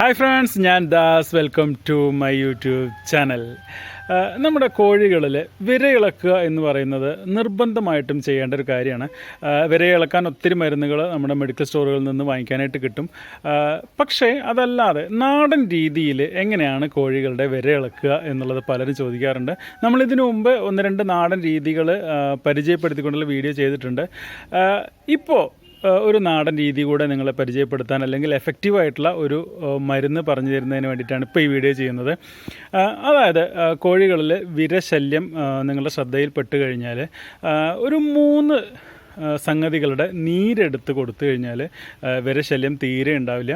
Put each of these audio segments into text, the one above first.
Hi friends ഞാൻ Das. Welcome to my YouTube channel നമ്മുടെ കോഴികളിൽ വിരയിളക്കുക എന്ന് പറയുന്നത് നിർബന്ധമായിട്ടും ചെയ്യേണ്ട ഒരു കാര്യമാണ്. വിരയിളക്കാൻ ഒത്തിരി മരുന്നുകൾ നമ്മുടെ മെഡിക്കൽ സ്റ്റോറുകളിൽ നിന്ന് വാങ്ങിക്കാനായിട്ട് കിട്ടും. പക്ഷേ അതല്ലാതെ നാടൻ രീതിയിൽ എങ്ങനെയാണ് കോഴികളുടെ വിരയിളക്കുക എന്നുള്ളത് പലരും ചോദിക്കാറുണ്ട്. നമ്മളിതിനു മുമ്പ് ഒന്ന് രണ്ട് നാടൻ രീതികൾ പരിചയപ്പെടുത്തിക്കൊണ്ടുള്ള വീഡിയോ ചെയ്തിട്ടുണ്ട്. ഇപ്പോൾ ഒരു നാടൻ രീതി കൂടെ നിങ്ങളെ പരിചയപ്പെടുത്താൻ അല്ലെങ്കിൽ എഫക്റ്റീവായിട്ടുള്ള ഒരു മരുന്ന് പറഞ്ഞു തരുന്നതിന് വേണ്ടിയിട്ടാണ് ഇപ്പോൾ ഈ വീഡിയോ ചെയ്യുന്നത്. അതായത് കോഴികളിൽ വിരശല്യം നിങ്ങളുടെ ശ്രദ്ധയിൽപ്പെട്ട് കഴിഞ്ഞാൽ ഒരു മൂന്ന് സംഗതികളുടെ നീരെടുത്ത് കൊടുത്തു കഴിഞ്ഞാൽ വിരശല്യം തീരെ ഉണ്ടാവില്ല.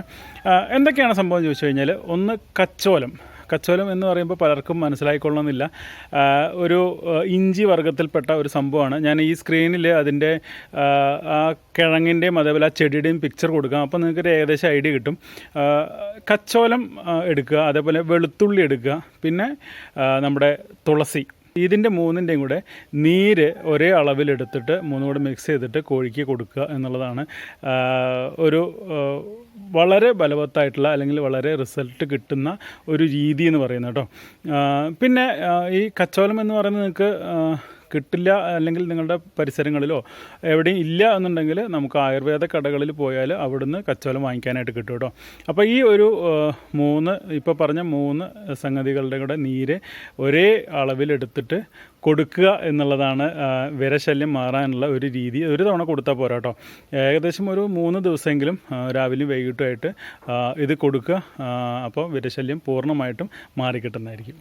എന്തൊക്കെയാണ് സംഭവം ചോദിച്ചു കഴിഞ്ഞാൽ ഒന്ന് കച്ചോലം. കച്ചോലം എന്ന് പറയുമ്പോൾ പലർക്കും മനസ്സിലായിക്കൊള്ളണമെന്നില്ല. ഒരു ഇഞ്ചി വർഗത്തിൽപ്പെട്ട ഒരു സംഭവമാണ്. ഞാൻ ഈ സ്ക്രീനിൽ അതിന്റെ ആ കിഴങ്ങിന്റെയും അതേപോലെ ആ ചെടിയുടെയും പിക്ചർ കൊടുക്കാം. അപ്പോൾ നിങ്ങൾക്കൊരു ഏകദേശം ഐഡിയ കിട്ടും. കച്ചോലം എടുക്കുക അതേപോലെ വെളുത്തുള്ളി എടുക്കുക. പിന്നെ നമ്മുടെ തുളസി. ഇതിന്റെ മൂന്നിന്റെയും കൂടെ നീര് ഒരേ അളവിലെടുത്തിട്ട് മൂന്നും കൂടെ മിക്സ് ചെയ്തിട്ട് കോഴിക്ക് കൊടുക്കുക എന്നുള്ളതാണ് ഒരു വളരെ ബലവത്തായിട്ടുള്ള അല്ലെങ്കിൽ വളരെ റിസൾട്ട് കിട്ടുന്ന ഒരു രീതി എന്ന് പറയുന്നത് കേട്ടോ. പിന്നെ ഈ കച്ചോലം എന്ന് പറയുന്നത് നിങ്ങൾക്ക് കിട്ടില്ല അല്ലെങ്കിൽ നിങ്ങളുടെ പരിസരങ്ങളിലോ എവിടെയും ഇല്ല എന്നുണ്ടെങ്കിൽ നമുക്ക് ആയുർവേദ കടകളിൽ പോയാൽ അവിടുന്ന് കച്ചോലം വാങ്ങിക്കാനായിട്ട് കിട്ടും കേട്ടോ. അപ്പോൾ ഈ ഒരു മൂന്ന് ഇപ്പോൾ പറഞ്ഞ മൂന്ന് സംഗതികളുടെ കൂടെ നീര് ഒരേ അളവിലെടുത്തിട്ട് കൊടുക്കുക എന്നുള്ളതാണ് വിരശല്യം മാറാനുള്ള ഒരു രീതി. ഒരു തവണ കൊടുത്താൽ പോരാ കേട്ടോ. ഏകദേശം ഒരു മൂന്ന് ദിവസമെങ്കിലും രാവിലെ രാവിലെയും വൈകിട്ടുമായിട്ട് ഇത് കൊടുക്കുക അപ്പോൾ വിരശല്യം പൂർണമായിട്ടും മാറിക്കിട്ടുന്നതായിരിക്കും.